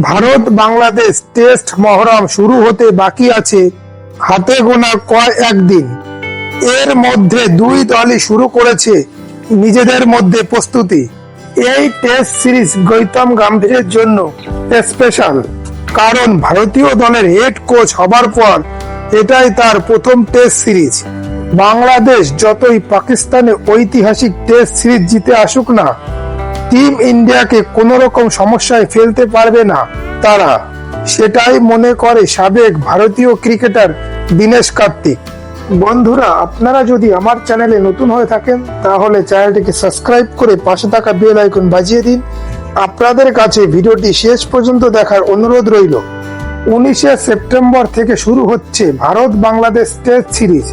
Bharat Bangladesh test Muharram শুরু হতে বাকি আছে হাতে গোনা কয় একদিন। এর মধ্যে দুই দলই শুরু করেছে নিজেদের মধ্যে প্রস্তুতি। এই টেস্ট সিরিজ গৌতম গম্ভীরের জন্য স্পেশাল কারণ ভারতীয় দলের হেড কোচ হবার পর এটাই তার প্রথম টেস্ট সিরিজ। বাংলাদেশ যতই পাকিস্তানে ঐতিহাসিক টেস্ট সিরিজ জিতে আসুক না টিম ইন্ডিয়াকে কোন রকম সমস্যায় ফেলতে পারবে না। তারা সেটাই মনে করে সাবেক ভারতীয় ক্রিকেটার দীনেশ কার্তিক। বন্ধুরা, আপনারা যদি আমার চ্যানেলে নতুন হয়ে থাকেন, তাহলে চ্যানেলটিকে সাবস্ক্রাইব করে পাশে থাকা বেল আইকন বাজিয়ে দিন। আপনাদের কাছে ভিডিওটি শেষ পর্যন্ত দেখার অনুরোধ রইল। উনিশে সেপ্টেম্বর থেকে শুরু হচ্ছে ভারত বাংলাদেশ টেস্ট সিরিজ।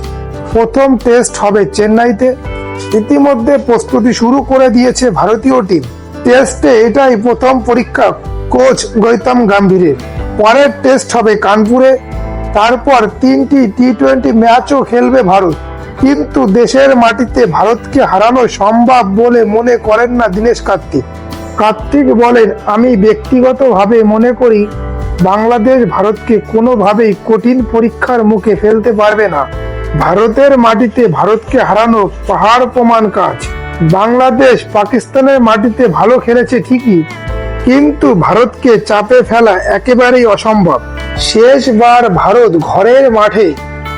প্রথম টেস্ট হবে চেন্নাইতে। ইতিমধ্যে প্রস্তুতি শুরু করে দিয়েছে ভারতীয় টিম। টেস্টে এটাই প্রথম পরীক্ষা কোচ গৌতম গাম্ভীরের। পরের টেস্ট হবে কানপুরে। তারপর তিনটি টি টোয়েন্টি ম্যাচও খেলবে ভারত। কিন্তু দেশের মাটিতে ভারতকে হারানো সম্ভব বলে মনে করেন না দীনেশ কার্তিক। কার্তিক বলেন, আমি ব্যক্তিগতভাবে মনে করি, বাংলাদেশ ভারতকে কোনোভাবেই কঠিন পরীক্ষার মুখে ফেলতে পারবে না। ভারতের মাটিতে ভারতকে হারানো পাহাড় প্রমাণ কাজ। বাংলাদেশ পাকিস্তানের মাটিতে ভালো খেলেছে ঠিকই, কিন্তু ভারতকে চাপে ফেলা একেবারেই অসম্ভব। শেষবার ভারত ঘরের মাঠে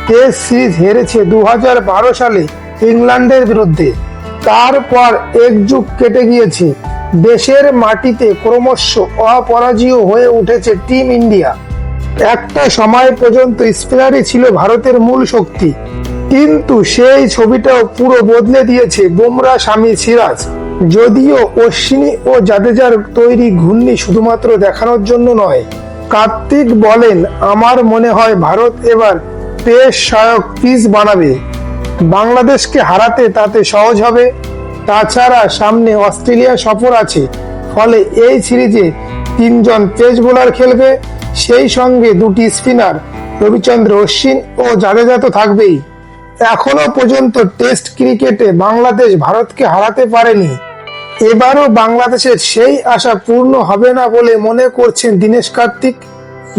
টেস্ট সিরিজ হেরেছে দু হাজার বারো সালে ইংল্যান্ডের বিরুদ্ধে। তারপর এক যুগ কেটে গিয়েছে। দেশের মাটিতে ক্রমশ অপরাজীয় হয়ে উঠেছে টিম ইন্ডিয়া। একটা সময় পর্যন্ত স্পিনারই ছিল ভারতের মূল শক্তি। কিন্তু সেই ছবিটাও পুরো বদলে দিয়েছে বুমরা স্বামী সিরাজ। যদিও অশ্বিনী ও জাদেজার তৈরি ঘূর্ণি শুধুমাত্র দেখানোর জন্য নয়। কার্তিক বলেন, আমার মনে হয় ভারত এবার পেশ সহায়ক পিস বানাবে। বাংলাদেশকে হারাতে তাতে সহজ হবে। তাছাড়া সামনে অস্ট্রেলিয়া সফর আছে। ফলে এই সিরিজে তিনজন পেস বোলার খেলবে। সেই সঙ্গে দুটি স্পিনার, রবিচন্দ্র অশ্বিন ও জাদেজা তো থাকবেই। এখনও পর্যন্ত টেস্ট ক্রিকেটে বাংলাদেশ ভারতকে হারাতে পারেনি। এবারও বাংলাদেশের সেই আশা পূর্ণ হবে না বলে মনে করছেন দীনেশ কার্তিক।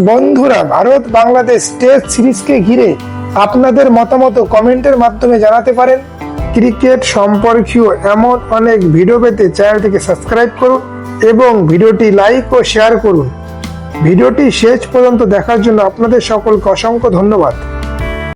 বন্ধুরা, ভারত বাংলাদেশ টেস্ট সিরিজকে ঘিরে আপনাদের মতামত কমেন্টের মাধ্যমে জানাতে পারেন। ক্রিকেট সম্পর্কীয় এমন অনেক ভিডিও পেতে চ্যানেলটিকে সাবস্ক্রাইব করুন এবং ভিডিওটি লাইক ও শেয়ার করুন। ভিডিওটি শেষ পর্যন্ত দেখার জন্য আপনাদের সকলকে অসংখ্য ধন্যবাদ।